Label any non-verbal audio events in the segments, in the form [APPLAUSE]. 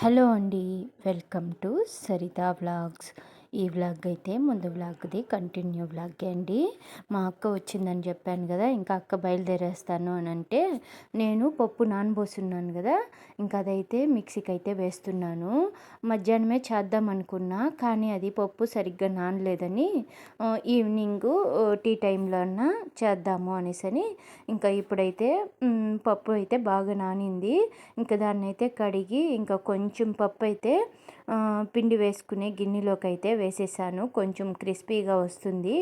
Hello అండి welcome to Saritha vlogs. ఈ vlog అయితే ముందు వ్లాగ్ది కంటిన్యూ వ్లాగ్ అండి. మా అక్క వచ్చిందని చెప్పాను కదా ఇంకా అక్క బయలుదేరేస్తాను అని అంటే నేను పప్పు నానబోసున్నాను కదా ఇంకా అదైతే మిక్సీకి అయితే వేస్తున్నాను. మధ్యాహ్నమే చేద్దాం అనుకున్నా కానీ అది పప్పు సరిగ్గా నానలేదని ఈవినింగ్ టీ టైంలో అన్నా చేద్దాము అనేసి ఇంకా ఇప్పుడైతే పప్పు అయితే బాగా నానింది. ఇంకా దాన్ని అయితే కడిగి ఇంకా కొంచెం పప్పు అయితే పిండి వేసుకునే గిన్నెలోకి అయితే వేసేసాను. కొంచెం క్రిస్పీగా వస్తుంది.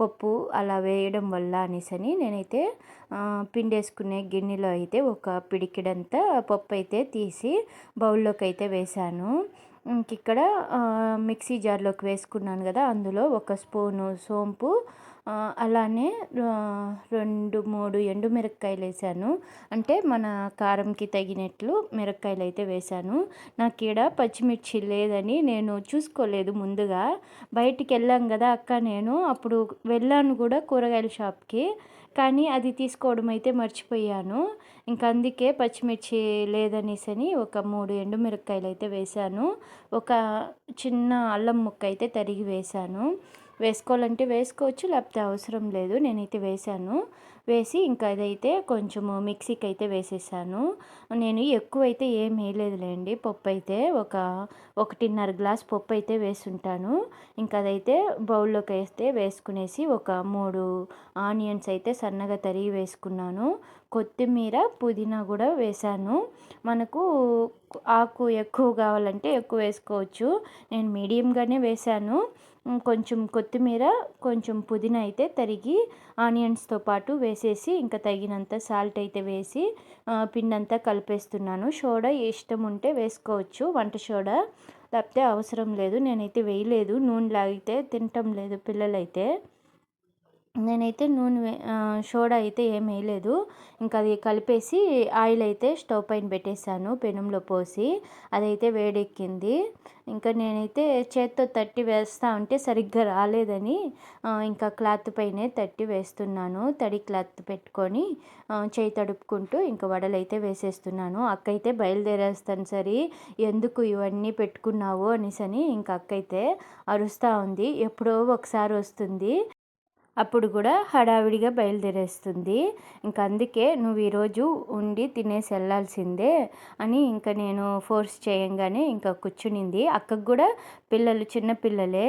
పప్పు అలా వేయడం వల్ల అనేసని నేనైతే పిండి వేసుకునే గిన్నెలో అయితే ఒక పిడికిడంతా పప్పు అయితే తీసి బౌల్లోకి అయితే వేశాను ఇంక ఇక్కడ మిక్సీ జార్లోకి వేసుకున్నాను కదా అందులో ఒక స్పూను సోంపు అలానే రెండు మూడు ఎండు మిరపకాయలు వేసాను. అంటే మన కారంకి తగినట్లు మిరపకాయలు అయితే వేసాను. నాకు ఈడ పచ్చిమిర్చి లేదని నేను చూసుకోలేదు ముందుగా. బయటికి వెళ్ళాం కదా అక్క నేను అప్పుడు వెళ్ళాను కూడా కూరగాయల షాప్కి. కానీ అది తీసుకోవడం అయితే మర్చిపోయాను. ఇంక అందుకే పచ్చిమిర్చి లేదనేసని ఒక మూడు ఎండు మిరపకాయలు అయితే వేశాను ఒక చిన్న అల్లం ముక్క అయితే తరిగి వేశాను వేసుకోవాలంటే వేసుకోవచ్చు లేకపోతే అవసరం లేదు. నేనైతే వేశాను. వేసి ఇంకా అదైతే కొంచెము మిక్సీకి అయితే వేసేసాను. నేను ఎక్కువ అయితే ఏం వేయలేదులేండి. పప్పు అయితే ఒక ఒకటిన్నర గ్లాస్ పప్పు అయితే వేసుంటాను. ఇంకా అదైతే బౌల్లోకి వేస్తే వేసుకునేసి ఒక మూడు ఆనియన్స్ అయితే సన్నగా తరిగి వేసుకున్నాను. కొత్తిమీర పుదీనా కూడా వేశాను. మనకు ఆకు ఎక్కువ కావాలంటే ఎక్కువ వేసుకోవచ్చు. నేను మీడియంగానే వేశాను. కొంచెం కొత్తిమీర కొంచెం పుదీనా అయితే తరిగి ఆనియన్స్తో పాటు వేసేసి ఇంకా తగినంత సాల్ట్ అయితే వేసి పిండి అంతా కలిపేస్తున్నాను. సోడా ఇష్టం ఉంటే వేసుకోవచ్చు వంట సోడా లేకపోతే అవసరం లేదు నేనైతే వేయలేదు నూనెలాగితే తినటం లేదు పిల్లలైతే. నేనైతే నూనె సోడా అయితే ఏం వేయలేదు. ఇంకా అది కలిపేసి ఆయిల్ అయితే స్టవ్ పైన పెట్టేశాను పెనంలో పోసి. అదైతే వేడెక్కింది. ఇంకా నేనైతే చేత్తో తట్టి వేస్తా ఉంటే సరిగ్గా రాలేదని ఇంకా క్లాత్ పైనే తట్టి వేస్తున్నాను. తడి క్లాత్ పెట్టుకొని చేయి తడుపుకుంటూ ఇంకా వడలైతే వేసేస్తున్నాను. అక్కయితే బయలుదేరేస్తాను సరి. ఎందుకు ఇవన్నీ పెట్టుకున్నావు అనేసని ఇంకా అక్కయితే అరుస్తూ ఉంది. ఎప్పుడో ఒకసారి వస్తుంది. అప్పుడు కూడా హడావిడిగా బయలుదేరేస్తుంది. ఇంకా అందుకే నువ్వు ఈరోజు ఉండి తినేసి వెళ్ళాల్సిందే అని ఇంకా నేను ఫోర్స్ చేయంగానే ఇంకా కూర్చునింది. అక్కకు కూడా పిల్లలు చిన్న పిల్లలే.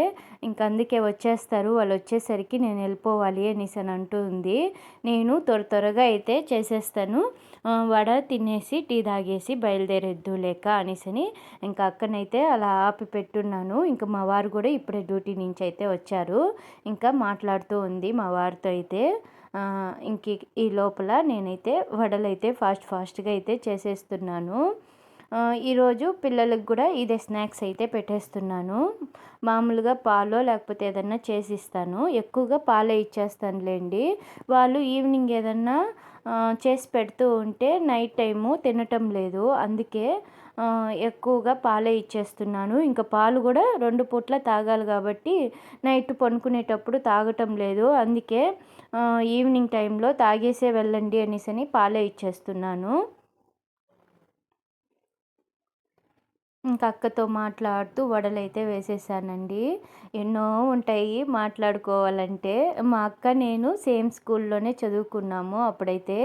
ఇంకా అందుకే వచ్చేస్తారు. వాళ్ళు వచ్చేసరికి నేను వెళ్ళిపోవాలి అనేసి అని అంటుంది నేను త్వర త్వరగా అయితే చేసేస్తాను. వడ తినేసి టీ తాగేసి బయలుదేరేద్దు లేక అనేసి ఇంకా అక్కనైతే అలా ఆపి పెట్టున్నాను. ఇంకా మా వారు కూడా ఇప్పుడే డ్యూటీ నుంచి అయితే వచ్చారు. ఇంకా మాట్లాడుతూ ఉంది మా వారితో అయితే. ఇంక ఈ లోపల నేనైతే వడలైతే ఫాస్ట్ ఫాస్ట్గా అయితే చేసేస్తున్నాను. ఈరోజు పిల్లలకు కూడా ఇదే స్నాక్స్ అయితే పెట్టేస్తున్నాను. మామూలుగా పాలో లేకపోతే ఏదన్నా చేసిస్తాను. ఎక్కువగా పాలే ఇచ్చేస్తానులేండి. వాళ్ళు ఈవినింగ్ ఏదన్నా చేసి పెడుతూ ఉంటే నైట్ టైము తినటం లేదు. అందుకే ఎక్కువగా పాలే ఇచ్చేస్తున్నాను. ఇంకా పాలు కూడా రెండు పూట్ల తాగాలి కాబట్టి నైట్ పనుకునేటప్పుడు తాగటం లేదు. అందుకే ఈవినింగ్ టైంలో తాగేసే వెళ్ళండి అనేసి అని పాలే ఇచ్చేస్తున్నాను. ఇంకా అక్కతో మాట్లాడుతూ వడలైతే వేసేసానండి. ఎన్నో ఉంటాయి మాట్లాడుకోవాలంటే. మా అక్క నేను సేమ్ స్కూల్లోనే చదువుకున్నాము అప్పుడైతే.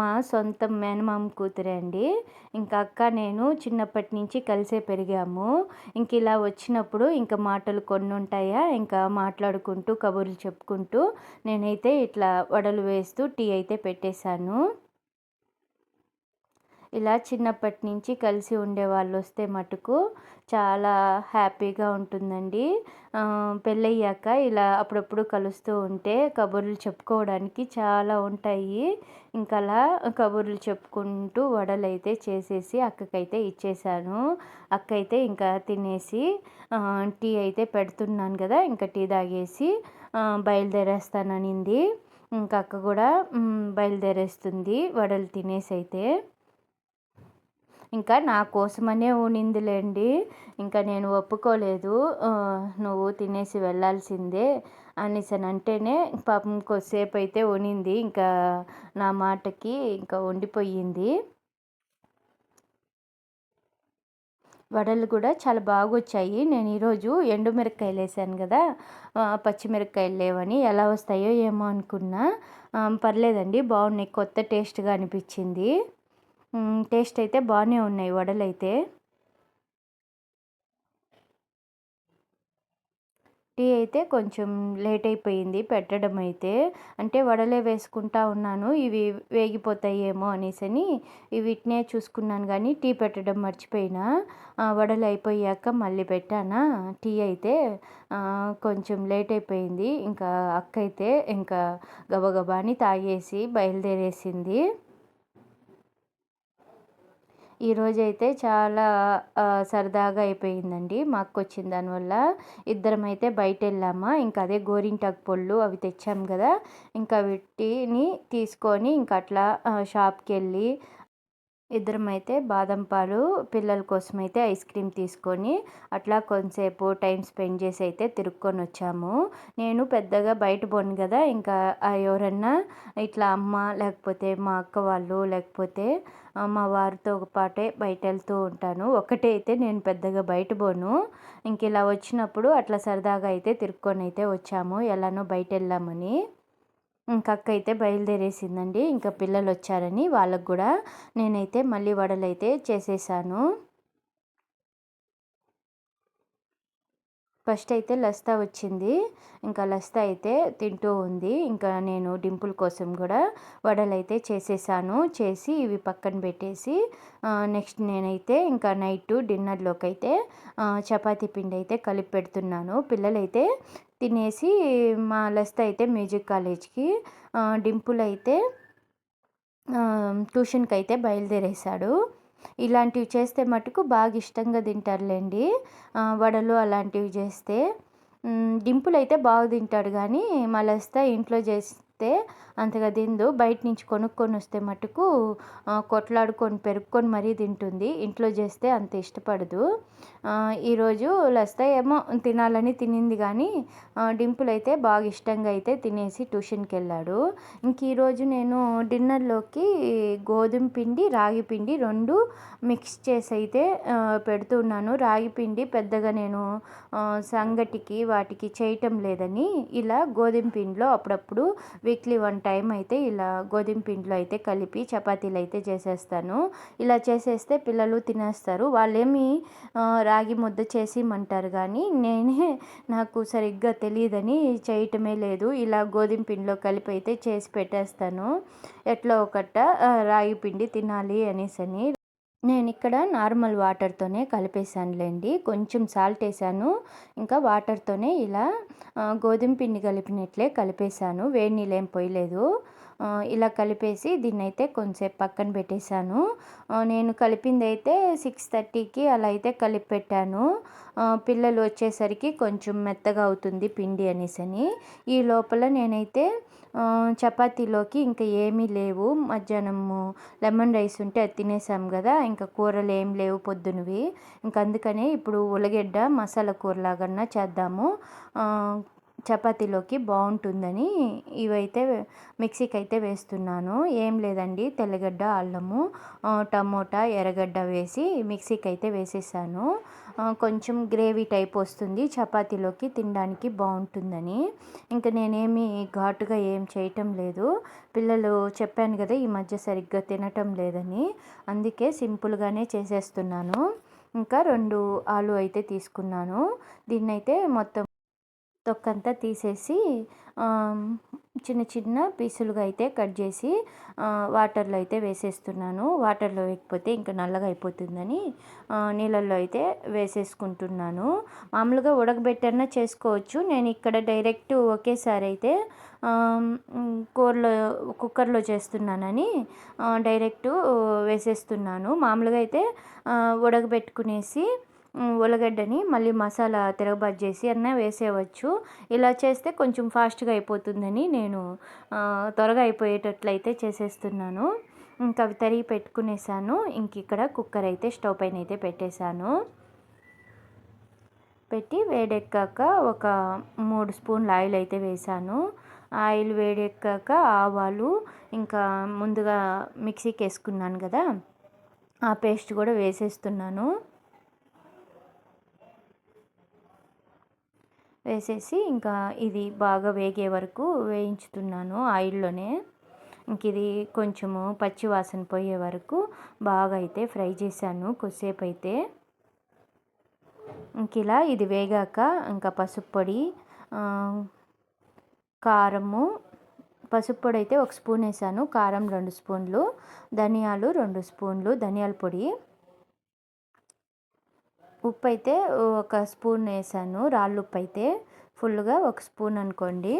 మా సొంత మేనమామ కూతురే అండి. ఇంకా అక్క నేను చిన్నప్పటి నుంచి కలిసే పెరిగాము. ఇంక ఇలా వచ్చినప్పుడు ఇంకా మాటలు కొన్ని ఉంటాయా? ఇంకా మాట్లాడుకుంటూ కబుర్లు చెప్పుకుంటూ నేనైతే ఇట్లా వడలు వేస్తూ టీ అయితే పెట్టేశాను. ఇలా చిన్నప్పటి నుంచి కలిసి ఉండే వాళ్ళు వస్తే మటుకు చాలా హ్యాపీగా ఉంటుందండి. పెళ్ళయ్యాక ఇలా అప్పుడప్పుడు కలుస్తూ ఉంటే కబుర్లు చెప్పుకోవడానికి చాలా ఉంటాయి. ఇంకా అలా కబుర్లు చెప్పుకుంటూ వడలు అయితే చేసేసి అక్కకైతే ఇచ్చేసాను. అక్క అయితే ఇంకా తినేసి టీ అయితే పెడుతున్నాను కదా ఇంకా టీ తాగేసి బయలుదేరేస్తాననింది. ఇంకా అక్క కూడా బయలుదేరేస్తుంది వడలు తినేసి అయితే ఇంకా నా కోసమనే ఉనిందిలేండి ఇంకా నేను ఒప్పుకోలేదు. నువ్వు తినేసి వెళ్ళాల్సిందే అనేసి అంటేనే పాపం కొద్దిసేపు అయితే ఉనింది ఇంకా నా మాటకి ఇంకా ఉండిపోయింది. వడలు కూడా చాలా బాగా వచ్చాయి నేను ఈరోజు ఎండుమిరపకాయలు వేసాను కదా పచ్చిమిరపకాయలు లేవని ఎలా వస్తాయో ఏమో అనుకున్నా. పర్లేదండి బాగున్నాయి కొత్త టేస్ట్గా అనిపించింది. టేస్ట్ అయితే బాగానే ఉన్నాయి వడలు అయితే టీ అయితే కొంచెం లేట్ అయిపోయింది పెట్టడం అయితే. అంటే వడలే వేసుకుంటా ఉన్నాను ఇవి వేగిపోతాయేమో అనేసని వీటినే చూసుకున్నాను కానీ టీ పెట్టడం మర్చిపోయినా. వడలు అయిపోయాక మళ్ళీ పెట్టానా టీ అయితే కొంచెం లేట్ అయిపోయింది. ఇంకా అక్క అయితే ఇంకా గబగబాని తాగేసి బయలుదేరేసింది. ఈరోజైతే చాలా సరదాగా అయిపోయిందండి. మా అక్క వచ్చిన దానివల్ల ఇద్దరం అయితే బయట వెళ్ళామా ఇంకా అదే గోరింటాకు పళ్ళు అవి తెచ్చాం కదా ఇంకా వీటిని తీసుకొని ఇంకా అట్లా షాప్కి వెళ్ళి ఇద్దరం అయితే బాదం పాలు పిల్లల కోసం అయితే ఐస్ క్రీమ్ తీసుకొని అట్లా కొంతసేపు టైం స్పెండ్ చేసి అయితే తిరుక్కొని వచ్చాము. నేను పెద్దగా బయట పోను కదా ఇంకా ఎవరన్నా ఇట్లా అమ్మ లేకపోతే మా అక్క వాళ్ళు లేకపోతే మా వారితో పాటే బయట వెళ్తూ ఉంటాను. ఒకటే అయితే నేను పెద్దగా బయట పోను. ఇంక ఇలా వచ్చినప్పుడు అట్లా సరదాగా అయితే తిరుక్కొని అయితే వచ్చాము. ఎలానో బయట వెళ్ళామని. ఇంకా అక్క అయితే బయలుదేరేసిందండి. ఇంకా పిల్లలు వచ్చారని వాళ్ళకు కూడా నేనైతే మళ్ళీ వడలు అయితే చేసేసాను. ఫస్ట్ అయితే లస్తా వచ్చింది. ఇంకా లస్తా అయితే తింటూ ఉంది. ఇంకా నేను డింపుల్ కోసం కూడా వడలు అయితే చేసేసాను. చేసి ఇవి పక్కన పెట్టేసి నెక్స్ట్ నేనైతే ఇంకా నైట్ డిన్నర్లోకి అయితే చపాతీ పిండి అయితే కలిపి పెడుతున్నాను. పిల్లలైతే తినేసి మా లస్తా అయితే మ్యూజిక్ కాలేజ్కి డింపుల్ అయితే ట్యూషన్కి అయితే బయలుదేరేశాడు. ఇలాంటివి చేస్తే మటుకు బాగా ఇష్టంగా తింటారులేండి. వడలు అలాంటివి చేస్తే. డింపుల్ అయితే బాగా తింటాడు కానీ మళ్ళీ ఇంట్లో చేసి వస్తే అంతగా తిందు. బయట నుంచి కొనుక్కొని వస్తే మటుకు కొట్లాడుకొని పెరుక్కొని మరీ తింటుంది. ఇంట్లో చేస్తే అంత ఇష్టపడదు. ఈరోజు లస్తా ఏమో తినాలని తినింది కానీ డింపుల్ అయితే బాగా ఇష్టంగా అయితే తినేసి ట్యూషన్కి వెళ్ళాడు. ఇంక ఈరోజు నేను డిన్నర్లోకి గోధుమ పిండి రాగి పిండి రెండు మిక్స్ చేసి అయితే పెడుతున్నాను రాగి పిండి పెద్దగా నేను సంగటికి వాటికి చేయటం లేదని ఇలా గోధుమ పిండిలో అప్పుడప్పుడు వీక్లీ వన్ టైం అయితే ఇలా గోధుమ పిండిలో అయితే కలిపి చపాతీలు అయితే చేసేస్తాను. ఇలా చేసేస్తే పిల్లలు తినేస్తారు. వాళ్ళేమి రాగి ముద్ద చేసి ఇమ్మంటారు కానీ నేనే నాకు సరిగ్గా తెలియదని చేయటమే లేదు. ఇలా గోధుమ పిండిలో కలిపి అయితే చేసి పెట్టేస్తాను. ఎట్లా ఒకట రాగి పిండి తినాలి అనేసని. నేను ఇక్కడ నార్మల్ వాటర్తోనే కలిపేసానులేండి కొంచెం సాల్ట్ వేసాను. ఇంకా వాటర్తోనే ఇలా గోధుమ పిండి కలిపినట్లే కలిపేసాను వేడి నీళ్ళు ఏం పోయలేదు ఇలా కలిపేసి దీన్ని అయితే కొంచెంసేపు పక్కన పెట్టేశాను. నేను కలిపింది అయితే సిక్స్ థర్టీకి అలా అయితే కలిపి పెట్టాను పిల్లలు వచ్చేసరికి కొంచెం మెత్తగా అవుతుంది పిండి అనేసని. ఈ లోపల నేనైతే చపాతీలోకి ఇంకా ఏమీ లేవు. మధ్యాహ్నము లెమన్ రైస్ ఉంటే అది తినేసాం కదా ఇంకా కూరలు ఏం లేవు పొద్దునవి ఇంకా అందుకనే ఇప్పుడు ఉల్లగడ్డ మసాలా కూరలాగన్నా చేద్దాము. చపాతీలోకి బాగుంటుందని ఇవైతే మిక్సీకి అయితే వేస్తున్నాను. ఏం లేదండి తెల్లగడ్డ అల్లము టమోటా ఎర్రగడ్డ వేసి మిక్సీకి అయితే వేసేసాను. కొంచెం గ్రేవీ టైప్ వస్తుంది. చపాతీలోకి తినడానికి బాగుంటుందని. ఇంకా నేనేమి ఘాటుగా ఏం చేయటం లేదు. పిల్లలు చెప్పాను కదా ఈ మధ్య సరిగ్గా తినటం లేదని. అందుకే సింపుల్గానే చేసేస్తున్నాను. ఇంకా రెండు ఆలు అయితే తీసుకున్నాను. దీన్నైతే మొత్తం తొక్కంతా తీసేసి చిన్న చిన్న పీసులుగా అయితే కట్ చేసి వాటర్లో అయితే వేసేస్తున్నాను. వాటర్లో వేయకపోతే ఇంకా నల్లగా అయిపోతుందని నీళ్ళల్లో అయితే వేసేసుకుంటున్నాను. మామూలుగా ఉడకబెట్టన్నా చేసుకోవచ్చు. నేను ఇక్కడ డైరెక్ట్ ఒకేసారి అయితే కూరలో కుక్కర్లో చేస్తున్నానని డైరెక్ట్ వేసేస్తున్నాను. మామూలుగా అయితే ఉడకబెట్టుకునేసి ఉల్లగడ్డని మళ్ళీ మసాలా తిరగబాటు చేసి అన్న వేసేయవచ్చు. ఇలా చేస్తే కొంచెం ఫాస్ట్గా అయిపోతుందని నేను త్వరగా అయిపోయేటట్లయితే చేసేస్తున్నాను. ఇంకా అవి తరిగి పెట్టుకునేసాను. ఇంక ఇక్కడ కుక్కర్ అయితే స్టవ్ పైన అయితే పెట్టేశాను. పెట్టి వేడెక్కాక ఒక మూడు స్పూన్లు ఆయిల్ అయితే వేసాను ఆయిల్ వేడెక్కాక ఆవాలు ఇంకా ముందుగా మిక్సీకి వేసుకున్నాను కదా ఆ పేస్ట్ కూడా వేసేస్తున్నాను. వేసేసి ఇంకా ఇది బాగా వేగే వరకు వేయించుతున్నాను ఆయిల్లోనే. ఇంక ఇది కొంచెము పచ్చి వాసన పోయే వరకు బాగా అయితే ఫ్రై చేశాను కొద్దిసేపు అయితే. ఇంక ఇలా ఇది వేగాక ఇంకా పసుపు పొడి కారము పసుపు పొడి అయితే ఒక స్పూన్ వేసాను కారం రెండు స్పూన్లు ధనియాలు రెండు స్పూన్లు ధనియాల పొడి. ఉప్పు అయితే ఒక స్పూన్ వేసాను. రాళ్ళు ఉప్పు అయితే ఫుల్గా ఒక స్పూన్ అనుకోండి.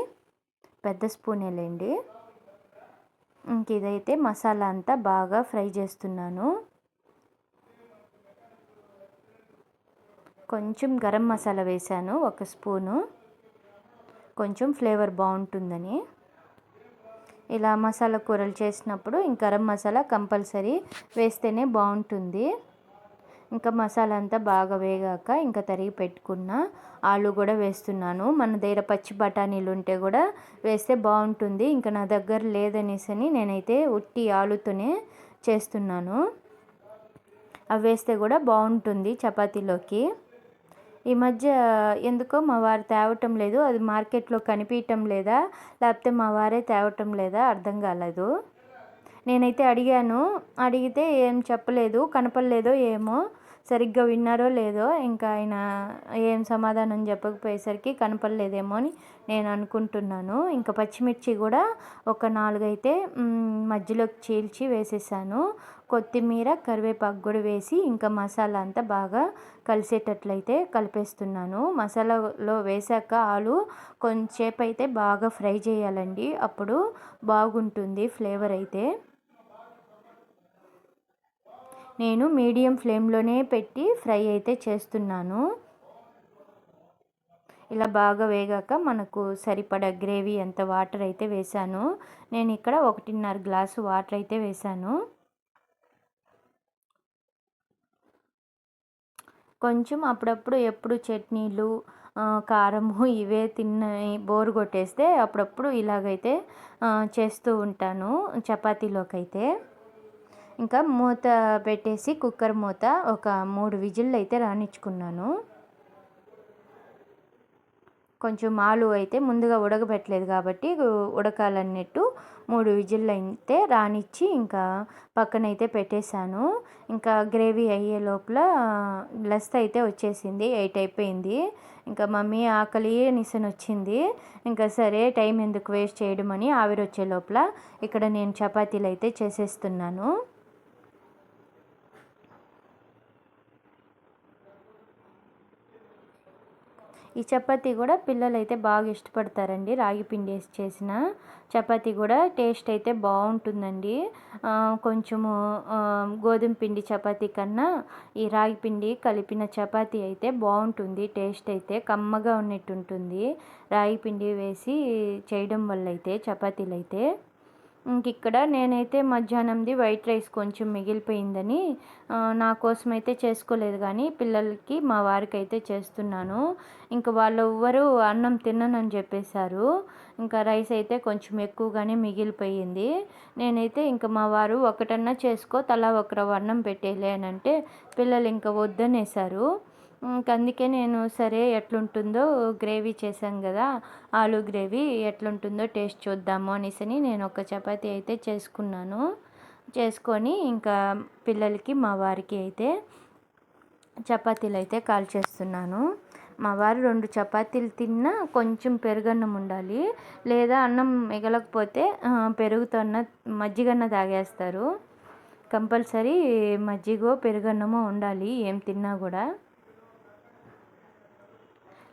పెద్ద స్పూన్ వేయండి ఇంక ఇదైతే మసాలా అంతా బాగా ఫ్రై చేస్తున్నాను. కొంచెం గరం మసాలా వేసాను ఒక స్పూను. కొంచెం ఫ్లేవర్ బాగుంటుందని. ఇలా మసాలా కూరలు చేసినప్పుడు ఇంక గరం మసాలా కంపల్సరీ వేస్తేనే బాగుంటుంది. ఇంకా మసాలా అంతా బాగా వేగాక ఇంకా తరిగి పెట్టుకున్న ఆలు కూడా వేస్తున్నాను. మన దగ్గర పచ్చి బఠానీలు ఉంటే కూడా వేస్తే బాగుంటుంది. ఇంకా నా దగ్గర లేదనేసి నేనైతే ఉట్టి ఆలుతోనే చేస్తున్నాను. అవి వేస్తే కూడా బాగుంటుంది చపాతీలోకి. ఈ మధ్య ఎందుకో మా వారు తేవటం లేదు. అది మార్కెట్లో కనిపించటం లేదా? లేకపోతే మా వారే తేవటం లేదా? అర్థం కాలేదు. నేనైతే అడిగాను. అడిగితే ఏం చెప్పలేదు. కనపడలేదో ఏమో. సరిగ్గా విన్నారో లేదో ఇంకా ఆయన ఏం సమాధానం చెప్పకపోయేసరికి కనపడలేదేమో అని నేను అనుకుంటున్నాను. ఇంకా పచ్చిమిర్చి కూడా ఒక నాలుగైతే మధ్యలోకి చీల్చి వేసేసాను. కొత్తిమీర కరివేపాకు కూడా వేసి ఇంకా మసాలా అంతా బాగా కలిసేటట్లయితే కలిపేస్తున్నాను. మసాలాలో వేసాక ఆలు కొంచెంసేపు అయితే బాగా ఫ్రై చేయాలండి. అప్పుడు బాగుంటుంది ఫ్లేవర్ అయితే. నేను మీడియం ఫ్లేమ్లోనే పెట్టి ఫ్రై అయితే చేస్తున్నాను. ఇలా బాగా వేగాక మనకు సరిపడ గ్రేవీ ఎంత వాటర్ అయితే వేసాను నేను ఇక్కడ ఒకటిన్నర గ్లాసు వాటర్ అయితే వేసాను కొంచెం అప్పుడప్పుడు ఎప్పుడు చట్నీలు కారము [LAUGHS] ఇవే తిన్న బోరు కొట్టేస్తే అప్పుడప్పుడు ఇలాగైతే చేస్తూ ఉంటాను చపాతీలోకి అయితే ఇంకా మూత పెట్టేసి కుక్కర్ మూత ఒక మూడు విజిల్లు అయితే రానిచ్చుకున్నాను. కొంచెం ఆలు అయితే ముందుగా ఉడకబెట్టలేదు కాబట్టి ఉడకాలన్నట్టు మూడు విజిల్లు అయితే రానిచ్చి ఇంకా పక్కనైతే పెట్టేశాను. ఇంకా గ్రేవీ అయ్యే లోపల లెస్ అయితే వచ్చేసింది ఎయిట్ అయిపోయింది. ఇంకా మమ్మీ ఆకలి నిసన్ వచ్చింది ఇంకా సరే టైం ఎందుకు వేస్ట్ చేయడం అని ఆవిరొచ్చే లోపల ఇక్కడ నేను చపాతీలు అయితే చేసేస్తున్నాను. ఈ చపాతీ కూడా పిల్లలు అయితే బాగా ఇష్టపడతారండి. రాగి పిండి వేసి చేసిన చపాతీ కూడా టేస్ట్ అయితే బాగుంటుందండి. కొంచెము గోధుమ పిండి చపాతీ కన్నా ఈ రాగి పిండి కలిపిన చపాతీ అయితే బాగుంటుంది. టేస్ట్ అయితే కమ్మగా ఉన్నట్టు ఉంటుంది రాగి పిండి వేసి చేయడం వల్ల అయితే చపాతీలు అయితే ఇంక ఇక్కడ నేనైతే మధ్యాహ్నంది వైట్ రైస్ కొంచెం మిగిలిపోయిందని నా కోసం అయితే చేసుకోలేదు కానీ పిల్లలకి మా వారికి అయితే చేస్తున్నాను. ఇంకా వాళ్ళు ఎవ్వరు అన్నం తిననని చెప్పేశారు. ఇంకా రైస్ అయితే కొంచెం ఎక్కువగానే మిగిలిపోయింది. నేనైతే ఇంకా మా వారు ఒకటన్నా చేసుకో తలా ఒకరవ అన్నం పెట్టేలే అని అంటే పిల్లలు ఇంకా వద్దనేసారు అందుకే నేను సరే ఎట్లుంటుందో గ్రేవీ చేశాం కదా ఆలు గ్రేవీ ఎట్లుంటుందో టేస్ట్ చూద్దాము అనేసి నేను ఒక చపాతి అయితే చేసుకున్నాను. చేసుకొని ఇంకా పిల్లలకి మా వారికి అయితే చపాతీలు అయితే కాల్ చేస్తున్నాను. మా వారు రెండు చపాతీలు తిన్నా కొంచెం పెరుగన్నం ఉండాలి లేదా అన్నం మిగలకపోతే పెరుగుతోన్న మజ్జిగన్న తాగేస్తారు. కంపల్సరీ మజ్జిగో పెరుగన్నమో ఉండాలి ఏం తిన్నా కూడా.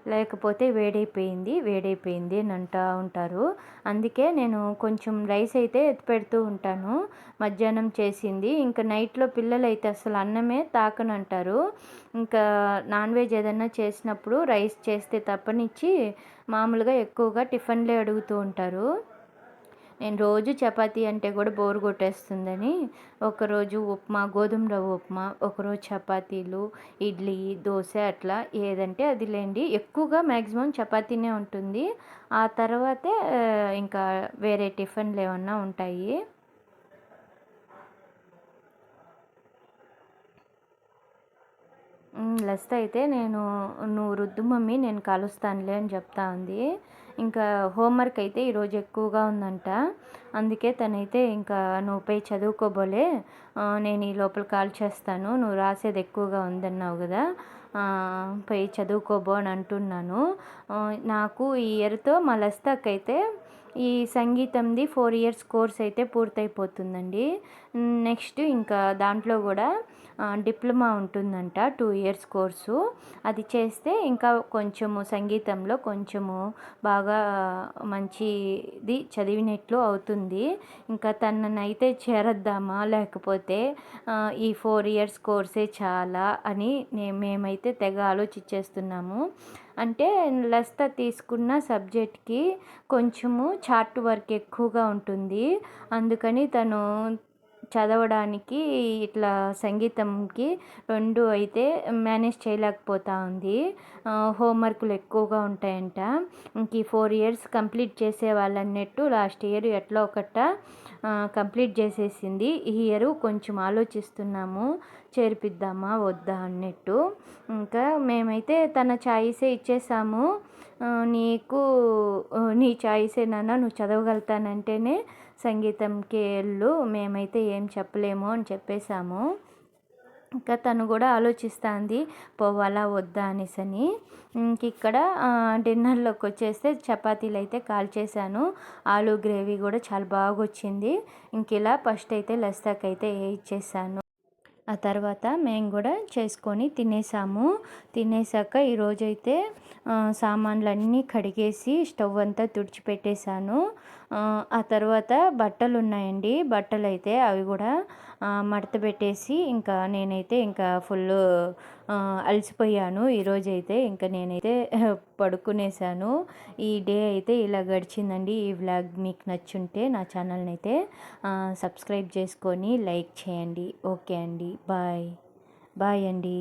లేకపోతే వేడైపోయింది వేడైపోయింది అని అంటూ ఉంటారు. అందుకే నేను కొంచెం రైస్ అయితే పెడుతూ ఉంటాను. మధ్యాహ్నం చేసింది. ఇంకా నైట్లో పిల్లలు అయితే అసలు అన్నమే తాకనంటారు ఇంకా నాన్ వెజ్ ఏదన్నా చేసినప్పుడు రైస్ చేస్తే తప్పనిచ్చి మామూలుగా ఎక్కువగా టిఫిన్లే అడుగుతూ ఉంటారు. నేను రోజు చపాతీ అంటే కూడా బోర్ కొట్టేస్తుందని. ఒకరోజు ఉప్మా గోధుమ రవ్వ ఉప్మా ఒకరోజు చపాతీలు ఇడ్లీ దోశ అట్లా ఏదంటే అది లేండి. ఎక్కువగా మ్యాక్సిమం చపాతీనే ఉంటుంది. ఆ తర్వాతే ఇంకా వేరే టిఫిన్లు ఏమన్నా ఉంటాయి. లస్త అయితే నేను నువ్వు రుద్దు మమ్మీ నేను కలుస్తానులే అని చెప్తా ఉంది ఇంకా హోంవర్క్ అయితే ఈరోజు ఎక్కువగా ఉందంట. అందుకే తనైతే ఇంకా నువ్వు పోయి చదువుకోబోలే. నేను ఈ లోపల కాల్ చేస్తాను. నువ్వు రాసేది ఎక్కువగా ఉందన్నావు కదా. పోయి చదువుకోబో అని అంటున్నాను. నాకు ఈ ఇయర్తో మా లస్తాకైతే ఈ సంగీతంది ఫోర్ ఇయర్స్ కోర్స్ అయితే పూర్తయిపోతుందండి. నెక్స్ట్ ఇంకా దాంట్లో కూడా డిప్లొమా ఉంటుందంట టూ ఇయర్స్ కోర్సు. అది చేస్తే ఇంకా కొంచెము సంగీతంలో కొంచెము బాగా మంచిది చదివినట్లు అవుతుంది. ఇంకా తననైతే చేరద్దామా లేకపోతే ఈ ఫోర్ ఇయర్స్ కోర్సే చాలా అని మేమైతే తెగ ఆలోచించేస్తున్నాము అంటే లస్త తీసుకున్న సబ్జెక్ట్కి కొంచెము చార్ట్ వర్క్ ఎక్కువగా ఉంటుంది. అందుకని తను చదవడానికి ఇట్లా సంగీతంకి రెండు అయితే మేనేజ్ చేయలేకపోతా ఉంది హోంవర్క్లు ఎక్కువగా ఉంటాయంట. ఇంక ఈ ఫోర్ ఇయర్స్ కంప్లీట్ చేసే వాళ్ళన్నట్టు లాస్ట్ ఇయర్ ఎట్లా ఒకట కంప్లీట్ చేసేసింది. ఈ ఇయర్ కొంచెం ఆలోచిస్తున్నాము చేర్పిద్దామా వద్దా అన్నట్టు. ఇంకా మేమైతే తన ఛాయిసే ఇచ్చేసాము. నీకు నీ ఛాయిసేనా నువ్వు చదవగలుగుతానంటేనే సంగీతంకి వెళ్ళు మేమైతే ఏం చెప్పలేము అని చెప్పేశాము. ఇంకా తను కూడా ఆలోచిస్తుంది పోవాలా వద్దా అనేసని. ఇంక ఇక్కడ డిన్నర్లోకి వచ్చేస్తే చపాతీలు అయితే కాల్ చేశాను. ఆలు గ్రేవీ కూడా చాలా బాగా వచ్చింది ఇంక ఇలా ఫస్ట్ అయితే లస్తాకైతే ఇచ్చేసాను ఆ తర్వాత మేము కూడా చేసుకొని తినేసాము. తినేసాక ఈరోజైతే సామాన్లన్నీ కడిగేసి స్టవ్ అంతా తుడిచిపెట్టేశాను. ఆ తర్వాత బట్టలు ఉన్నాయండి బట్టలు అయితే అవి కూడా మడత పెట్టేసి ఇంకా నేనైతే ఇంకా ఫుల్ అలసిపోయాను. ఈరోజైతే ఇంకా నేనైతే [LAUGHS] పడుకునేసాను ఈ డే అయితే ఇలా గడిచిందండి. ఈ వ్లాగ్ మీకు నచ్చుంటే నా ఛానల్ని అయితే సబ్స్క్రైబ్ చేసుకొని లైక్ చేయండి. ఓకే అండి. బాయ్. బాయ్ అండి.